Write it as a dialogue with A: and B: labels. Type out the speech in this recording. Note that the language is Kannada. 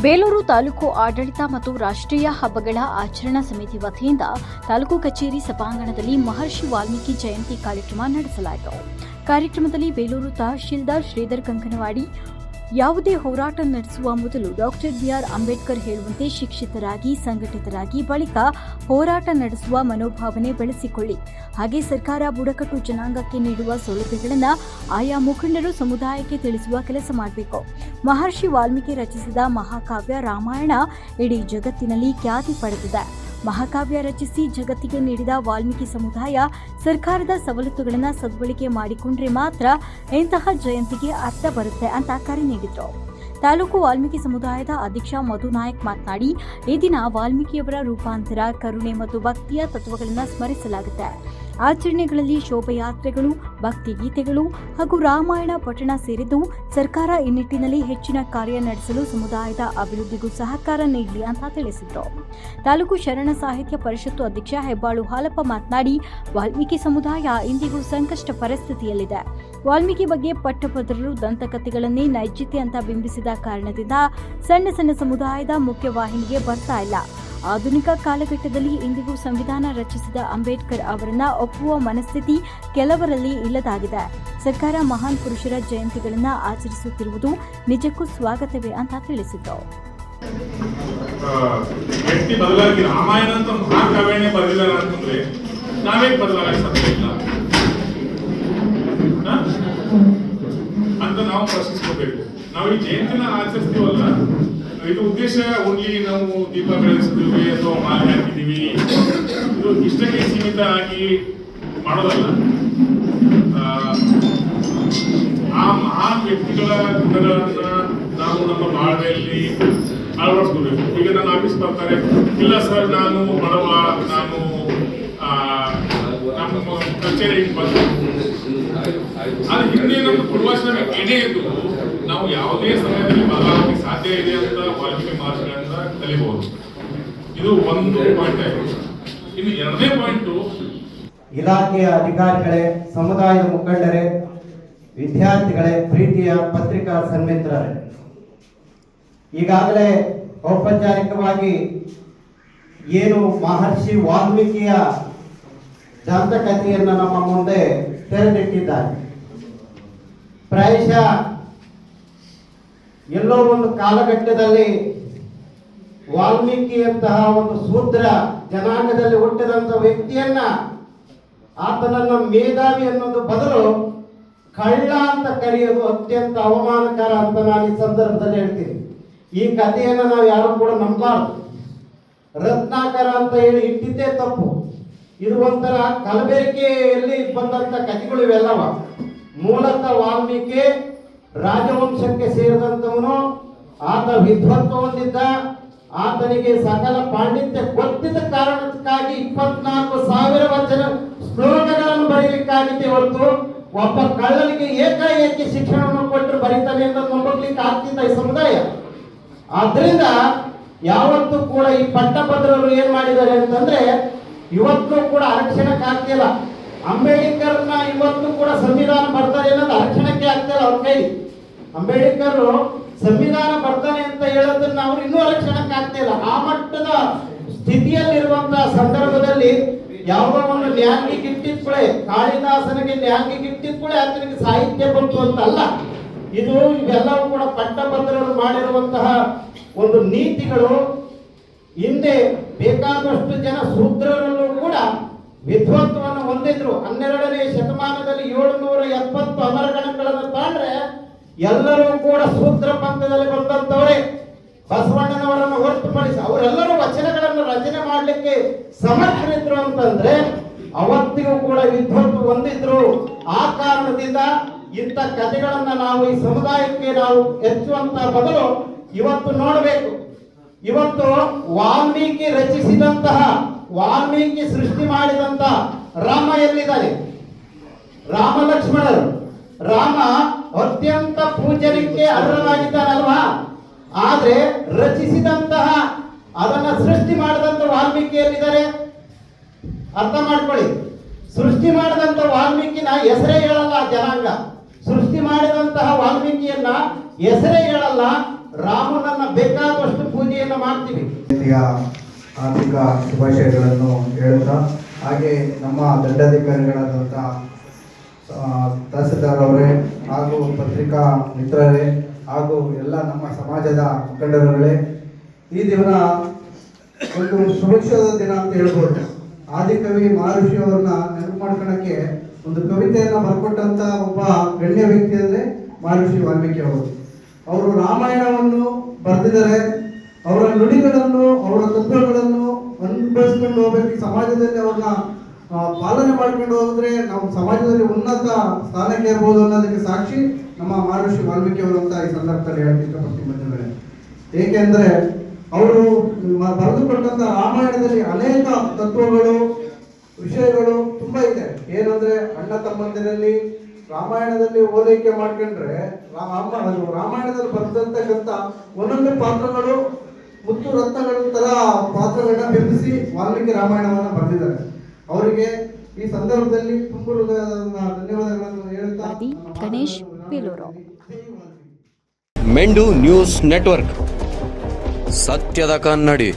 A: ಬೇಲೂರು ತಾಲೂಕು ಆಡಳಿತ ಮತ್ತು ರಾಷ್ಟ್ರೀಯ ಹಬ್ಬಗಳ ಆಚರಣಾ ಸಮಿತಿ ವತಿಯಿಂದ ತಾಲೂಕು ಕಚೇರಿ ಸಭಾಂಗಣದಲ್ಲಿ ಮಹರ್ಷಿ ವಾಲ್ಮೀಕಿ ಜಯಂತಿ ಕಾರ್ಯಕ್ರಮ ನಡೆಸಲಾಯಿತು. ಕಾರ್ಯಕ್ರಮದಲ್ಲಿ ಬೇಲೂರು ತಹಶೀಲ್ದಾರ್ ಶ್ರೀಧರ್ ಕಂಕನವಾಡಿ ಯಾವುದೇ ಹೋರಾಟ ನಡೆಸುವ ಮೊದಲು ಡಾಕ್ಟರ್ ಬಿಆರ್ ಅಂಬೇಡ್ಕರ್ ಹೇಳುವಂತೆ ಶಿಕ್ಷಿತರಾಗಿ, ಸಂಘಟಿತರಾಗಿ ಬಳಿಕ ಹೋರಾಟ ನಡೆಸುವ ಮನೋಭಾವನೆ ಬೆಳೆಸಿಕೊಳ್ಳಿ. ಹಾಗೆ ಸರ್ಕಾರ ಬುಡಕಟ್ಟು ಜನಾಂಗಕ್ಕೆ ನೀಡುವ ಸೌಲಭ್ಯಗಳನ್ನು ಆಯಾ ಮುಖಂಡರು ಸಮುದಾಯಕ್ಕೆ ತಿಳಿಸುವ ಕೆಲಸ ಮಾಡಬೇಕು. ಮಹರ್ಷಿ ವಾಲ್ಮೀಕಿ ರಚಿಸಿದ ಮಹಾಕಾವ್ಯ ರಾಮಾಯಣ ಇಡೀ ಜಗತ್ತಿನಲ್ಲಿ ಖ್ಯಾತಿ ಪಡೆದಿದೆ. ಮಹಾಕಾವ್ಯ ರಚಿಸಿ ಜಗತ್ತಿಗೆ ನೀಡಿದ ವಾಲ್ಮೀಕಿ ಸಮುದಾಯ ಸರ್ಕಾರದ ಸವಲತ್ತುಗಳನ್ನು ಸದ್ಬಳಕೆ ಮಾಡಿಕೊಂಡ್ರೆ ಮಾತ್ರ ಇಂತಹ ಜಯಂತಿಗೆ ಅರ್ಥ ಬರುತ್ತೆ ಅಂತ ಕರೆ ನೀಡಿದರು. ತಾಲೂಕು ವಾಲ್ಮೀಕಿ ಸಮುದಾಯದ ಅಧ್ಯಕ್ಷ ಮಧು ನಾಯಕ್ ಮಾತನಾಡಿ, ಈ ದಿನ ವಾಲ್ಮೀಕಿಯವರ ರೂಪಾಂತರ, ಕರುಣೆ ಮತ್ತು ಭಕ್ತಿಯ ತತ್ವಗಳನ್ನು ಸ್ಮರಿಸಲಾಗುತ್ತೆ. ಆಚರಣೆಗಳಲ್ಲಿ ಶೋಭಯಾತ್ರೆಗಳು ಭಕ್ತಿ ಗೀತೆಗಳು ಹಾಗೂ ರಾಮಾಯಣ ಪಠಣ ಸೇರಿದ್ದು ಸರ್ಕಾರ ಈ ನಿಟ್ಟಿನಲ್ಲಿ ಹೆಚ್ಚಿನ ಕಾರ್ಯ ನಡೆಸಲು ಸಮುದಾಯದ ಅಭಿವೃದ್ಧಿಗೂ ಸಹಕಾರ ನೀಡಲಿ ಅಂತ ತಿಳಿಸಿದರು. ತಾಲೂಕು ಶರಣ ಸಾಹಿತ್ಯ ಪರಿಷತ್ತು ಅಧ್ಯಕ್ಷ ಹೆಬ್ಬಾಳು ಹಾಲಪ್ಪ ಮಾತನಾಡಿ, ವಾಲ್ಮೀಕಿ ಸಮುದಾಯ ಇಂದಿಗೂ ಸಂಕಷ್ಟ ಪರಿಸ್ಥಿತಿಯಲ್ಲಿದೆ. ವಾಲ್ಮೀಕಿ ಬಗ್ಗೆ ಪಟ್ಟಭದ್ರರು ದಂತಕಥೆಗಳನ್ನೇ ನೈಜತೆ ಅಂತ ಬಿಂಬಿಸಿದ ಕಾರಣದಿಂದ ಸಣ್ಣ ಸಣ್ಣ ಸಮುದಾಯದ ಮುಖ್ಯವಾಹಿನಿಗೆ ಬರ್ತಾ ಇಲ್ಲ. ಆಧುನಿಕ ಕಾಲಘಟ್ಟದಲ್ಲಿ ಇಂದಿಗೂ ಸಂವಿಧಾನ ರಚಿಸಿದ ಅಂಬೇಡ್ಕರ್ ಅವರನ್ನ ಒಪ್ಪುವ ಮನಸ್ಥಿತಿ ಕೆಲವರಲ್ಲಿ ಇಲ್ಲದಾಗಿದೆ. ಸರ್ಕಾರ ಮಹಾನ್ ಪುರುಷರ ಜಯಂತಿಗಳನ್ನ ಆಚರಿಸುತ್ತಿರುವುದು ನಿಜಕ್ಕೂ ಸ್ವಾಗತವೇ ಅಂತ
B: ತಿಳಿಸಿತು ವ್ಯಕ್ತಿ ಬದಲಾಗಿ ರಾಮಾಯಣ ಅಂತ ಮಹಾಕಾವ್ಯನೇ ಬರಲಿಲ್ಲ ಅಂತಂದ್ರೆ ನಾವೇಗ್ ಬದಲಾಗಕ್ಕೆ ಸಾಧ್ಯ ಅಂತ ನಾವು ಪ್ರಶ್ನಿಸ್ಕೋಬೇಕು. ನಾವು ಈ ಜಯಂತಿನ ಆಚರಿಸ್ತೀವಲ್ಲ ಇದು ಉದ್ದೇಶ ಓನ್ಲಿ ನಾವು ದೀಪ ಬೆಳೆಸಿದ್ವಿ ಅಥವಾ ಮಾಲೆ ಹಾಕಿದ್ದೀವಿ. ಇದು ಇಷ್ಟಕ್ಕೆ ಸೀಮಿತ ಆಗಿ ಮಾಡೋದಲ್ಲ. ಆ, ಮಹಾನ್ ವ್ಯಕ್ತಿಗಳ ಗುಣಗಳನ್ನ ನಾವು ನಮ್ಮ ಬಾಳ್ವೆಯಲ್ಲಿ ಅಳವಡಿಸ್ಕೋಬೇಕು. ಈಗ ನನ್ನ ಆಫೀಸ್ ಬರ್ತಾರೆ. ಇಲ್ಲ ಸರ್ ನಾನು ಬಡವ ನಾನು ನಮ್ಮ ಕಚೇರಿಗೆ ಬಂದು. ಅದು ಹಿಂದೆ ನಮ್ಮ ಪೂರ್ವಾಶ್ರಮ ಏನೇ ಇದ್ದು ನಾವು ಯಾವುದೇ ಸಮಯದಲ್ಲಿ ಬದಲಾವಣೆ ಸಾಧ್ಯ ಇದೆ ಅಂತ ವಾಲ್ಮೀಕಿ ಮಹರ್ಷಿಗಳಿಂದ ಕಲಿಬಹುದು ಇದು ಒಂದು ಪಾಯಿಂಟ್ ಇನ್ನು ಎರಡನೇ ಪಾಯಿಂಟು
C: ಇಲಾಖೆಯ ಅಧಿಕಾರಿಗಳೇ, ಸಮುದಾಯದ ಮುಖಂಡರೇ, ವಿದ್ಯಾರ್ಥಿಗಳೇ, ಪ್ರೀತಿಯ ಪತ್ರಿಕಾ ಸನ್ಮಿತ್ರರೇ. ಈಗಾಗಲೇ ಔಪಚಾರಿಕವಾಗಿ ಏನು ಮಹರ್ಷಿ ವಾಲ್ಮೀಕಿಯ ದಂತಕಥೆಯನ್ನು ನಮ್ಮ ಮುಂದೆ ತೆರೆದಿಟ್ಟಿದ್ದಾರೆ. ಪ್ರಾಯಶಃ ಎಲ್ಲೋ ಒಂದು ಕಾಲಘಟ್ಟದಲ್ಲಿ ವಾಲ್ಮೀಕಿಯಂತಹ ಒಂದು ಸೂತ್ರ ಜನಾಂಗದಲ್ಲಿ ಹುಟ್ಟಿದಂಥ ವ್ಯಕ್ತಿಯನ್ನ ಆತನನ್ನ ಮೇಧಾವಿ ಅನ್ನೋದು ಬದಲು ಕಳ್ಳ ಅಂತ ಕರೆಯೋದು ಅತ್ಯಂತ ಅವಮಾನಕರ ಅಂತ ನಾನು ಈ ಸಂದರ್ಭದಲ್ಲಿ ಹೇಳ್ತೀನಿ. ಈ ಕಥೆಯನ್ನು ನಾವು ಯಾರು ಕೂಡ ನಂಬಾರ್ದು ರತ್ನಾಕರ ಅಂತ ಹೇಳಿ ಇಟ್ಟಿದ್ದೇ ತಪ್ಪು. ಇದು ಒಂಥರ ಕಲಬೆರಕೆಯಲ್ಲಿ ಬಂದಂತ ಕಥೆಗಳು ಇವೆಲ್ಲವ. ಮೂಲತಃ ವಾಲ್ಮೀಕಿ ರಾಜವಂಶಕ್ಕೆ ಸೇರಿದಂತವನು ಆತ ವಿದ್ವತ್ವ ಹೊಂದಿದ್ದ ಆತನಿಗೆ ಸಕಲ ಪಾಂಡಿತ್ಯ ಗೊತ್ತಿದ್ದ ಕಾರಣಕ್ಕಾಗಿ ಇಪ್ಪತ್ನಾಲ್ಕು ಸಾವಿರ ವಚನ ಶ್ಲೋಕಗಳನ್ನು ಬರೀಲಿಕ್ಕಾಗಿದೆ ಹೊರತು ಒಬ್ಬ ಕಳ್ಳನಿಗೆ ಏಕಾಏಕಿ ಶಿಕ್ಷಣವನ್ನು ಕೊಟ್ಟರು ಬರೀತಾನೆ ಅಂತ ನಂಬಲಿಕ್ಕೆ ಆಗ್ತಿದ್ದ ಈ ಸಮುದಾಯ. ಆದ್ರಿಂದ ಯಾವತ್ತೂ ಕೂಡ ಈ ಪಟ್ಟಭದ್ರರು ಏನ್ ಮಾಡಿದ್ದಾರೆ ಅಂತಂದ್ರೆ ಇವತ್ತು ಕೂಡ ಅರಕ್ಷಣಕ್ಕೆ ಆಗ್ತಿಲ್ಲ. ಅಂಬೇಡ್ಕರ್ನ ಇವತ್ತು ಕೂಡ ಸಂವಿಧಾನ ಬರ್ತಾರೆ ಅನ್ನೋದು ಆರಕ್ಷಣಕ್ಕೆ ಆಗ್ತಿಲ್ಲ ಅವ್ರ ಕೈ ಅಂಬೇಡ್ಕರ್ ಸಂವಿಧಾನ ಬರ್ತಾನೆ ಅಂತ ಹೇಳೋದನ್ನ ಅವ್ರು ಇನ್ನೂ ರಕ್ಷಣಕ್ಕೆ ಆಗ್ತಿಲ್ಲ ಆ ಮಟ್ಟದ ಸ್ಥಿತಿಯಲ್ಲಿರುವಂತಹ ಸಂದರ್ಭದಲ್ಲಿ ಯಾವ ಒಂದು ನ್ಯಾಂಗಿ ಇಟ್ಟಿದ ಕೂಡಲೇ ಕಾಳಿದಾಸನಿಗೆ ನ್ಯಾಂಗಿ ಇಟ್ಟಿದ ಕೂಡಲೇ ಆತನಿಗೆ ಸಾಹಿತ್ಯ ಬಂತು ಅಂತ ಅಲ್ಲ ಇದು ಇವೆಲ್ಲವೂ ಕೂಡ ಪಟ್ಟಭದ್ರರು ಮಾಡಿರುವಂತಹ ಒಂದು ನೀತಿಗಳು. ಹಿಂದೆ ಬೇಕಾದಷ್ಟು ಜನ ಶೂದ್ರರಲ್ಲೂ ಕೂಡ ವಿದ್ವತ್ವವನ್ನು ಹೊಂದಿದ್ರು. ಹನ್ನೆರಡನೇ ಶತಮಾನದಲ್ಲಿ ಏಳುನೂರ ಎಪ್ಪತ್ತು ಅಮರಗಣಗಳನ್ನು ತಾಂಡ್ರೆ ಎಲ್ಲರೂ ಕೂಡ ಸೂತ್ರ ಪಂಥದಲ್ಲಿ ಬಂದಂತವರೇ ಬಸವಣ್ಣನವರನ್ನು ಹೊರತುಪಡಿಸಿ ಅವರೆಲ್ಲರೂ ವಚನಗಳನ್ನು ರಚನೆ ಮಾಡಲಿಕ್ಕೆ ಸಮರ್ಥರಿದ್ರು ಅಂತಂದ್ರೆ ಅವತ್ತಿಗೂ ಕೂಡ ವಿದ್ವತ್ತು ಹೊಂದಿದ್ರು. ಆ ಕಾರಣದಿಂದ ಇಂಥ ಕಥೆಗಳನ್ನ ನಾವು ಈ ಸಮುದಾಯಕ್ಕೆ ನಾವು ಹೆಚ್ಚುವಂತ ಬದಲು ಇವತ್ತು ನೋಡಬೇಕು. ಇವತ್ತು ವಾಲ್ಮೀಕಿ ರಚಿಸಿದಂತಹ, ವಾಲ್ಮೀಕಿ ಸೃಷ್ಟಿ ಮಾಡಿದಂತಹ ರಾಮ ಎಲ್ಲಿದ್ದಾರೆ ರಾಮ ಲಕ್ಷ್ಮಣರು. ರಾಮ ಅತ್ಯಂತ ಪೂಜನಕ್ಕೆ ಅರ್ಹನಾಗಿದ್ದಾನಲ್ವಾ ಆದ್ರೆ ರಚಿಸಿದಂತಹ ಅದನ್ನ ಸೃಷ್ಟಿ ಮಾಡಿದಂತ ವಾಲ್ಮೀಕಿ ಎಲ್ಲಿದ್ದಾರೆ ಅರ್ಥ ಮಾಡ್ಕೊಳ್ಳಿ. ಸೃಷ್ಟಿ ಮಾಡಿದಂತ ವಾಲ್ಮೀಕಿನ ಹೆಸರೇ ಹೇಳಲ್ಲ ಜನಾಂಗ. ಸೃಷ್ಟಿ ಮಾಡಿದಂತಹ ವಾಲ್ಮೀಕಿಯನ್ನ ಹೆಸರೇ ಹೇಳಲ್ಲ ರಾಮನನ್ನ ಬೇಕಾದಷ್ಟು ಪೂಜೆಯನ್ನು ಮಾಡ್ತೀವಿ.
D: ಆರ್ಥಿಕ ಶುಭಾಶಯಗಳನ್ನು ಹೇಳುತ್ತಾ ಹಾಗೆ ನಮ್ಮ ದಂಡಾಧಿಕಾರಿಗಳಾದಂಥ ಆ, ತಹಸೀಲ್ದಾರ್ ಅವರೇ ಹಾಗೂ ಪತ್ರಿಕಾ ಮಿತ್ರರೇ ಹಾಗೂ ಎಲ್ಲ ನಮ್ಮ ಸಮಾಜದ ಮುಖಂಡರುಗಳೇ, ಈ ದಿನ ಒಂದು ಸುಭಿಕ್ಷದ ದಿನ ಅಂತ ಹೇಳ್ಬೋದು. ಆದಿಕವಿ ಮಹರ್ಷಿ ಅವ್ರನ್ನ ನೆನಪು ಮಾಡ್ಕೊಳಕ್ಕೆ ಒಂದು ಕವಿತೆಯನ್ನ ಬರ್ಕೊಟ್ಟಂತ ಒಬ್ಬ ಗಣ್ಯ ವ್ಯಕ್ತಿ ಅಂದ್ರೆ ಮಹರ್ಷಿ ವಾಲ್ಮೀಕಿ ಅವರು. ಅವರು ರಾಮಾಯಣವನ್ನು ಬರೆದಿದ್ದಾರೆ. ಅವರ ನುಡಿಗಳನ್ನು, ಅವರ ತತ್ವಗಳನ್ನು ಅನುಭವಿಸ್ಕೊಂಡು ಹೋಗ್ಬೇಕು ಸಮಾಜದಲ್ಲಿ ಅವ್ರನ್ನ ಪಾಲನೆ ಮಾಡಿಕೊಂಡು ಹೋದ್ರೆ ನಾವು ಸಮಾಜದಲ್ಲಿ ಉನ್ನತ ಸ್ಥಾನಕ್ಕೆ ಇರ್ಬೋದು ಅನ್ನೋದಕ್ಕೆ ಸಾಕ್ಷಿ ನಮ್ಮ ಮಹರ್ಷಿ ವಾಲ್ಮೀಕಿ ಅವರು ಅಂತ ಈ ಸಂದರ್ಭದಲ್ಲಿ ಹೇಳಕ್ಕೆ ಇಷ್ಟಪಡ್ತೀನಿ ಬಂಧುಗಳೇ. ಏಕೆಂದ್ರೆ ಅವರು ಬರೆದುಕೊಟ್ಟಂತ ರಾಮಾಯಣದಲ್ಲಿ ಅನೇಕ ತತ್ವಗಳು, ವಿಷಯಗಳು ತುಂಬಾ ಇದೆ. ಏನಂದ್ರೆ ಅಣ್ಣ ತಮ್ಮಂದಿರಲ್ಲಿ ರಾಮಾಯಣದಲ್ಲಿ ಓದೈಕೆ ಮಾಡ್ಕೊಂಡ್ರೆ ರಾಮಾಯಣದಲ್ಲಿ ಬರೆದಂತಕ್ಕಂಥ ಒಂದೊಂದು ಪಾತ್ರಗಳು ಮುತ್ತು ರತ್ನಗಳ ತರ ಪಾತ್ರಗಳನ್ನ ಬಿಂಬಿಸಿ ವಾಲ್ಮೀಕಿ ರಾಮಾಯಣವನ್ನ ಬರೆದಿದ್ದಾರೆ. ಅವರಿಗೆ ಈ ಸಂದರ್ಭದಲ್ಲಿ ತುಂಬ ಹೃದಯದ ಧನ್ಯವಾದಗಳನ್ನು
A: ಹೇಳುತ್ತಾ Ganesh Belur.
E: Mendu News Network. ಸತ್ಯದ ಕನ್ನಡಿ.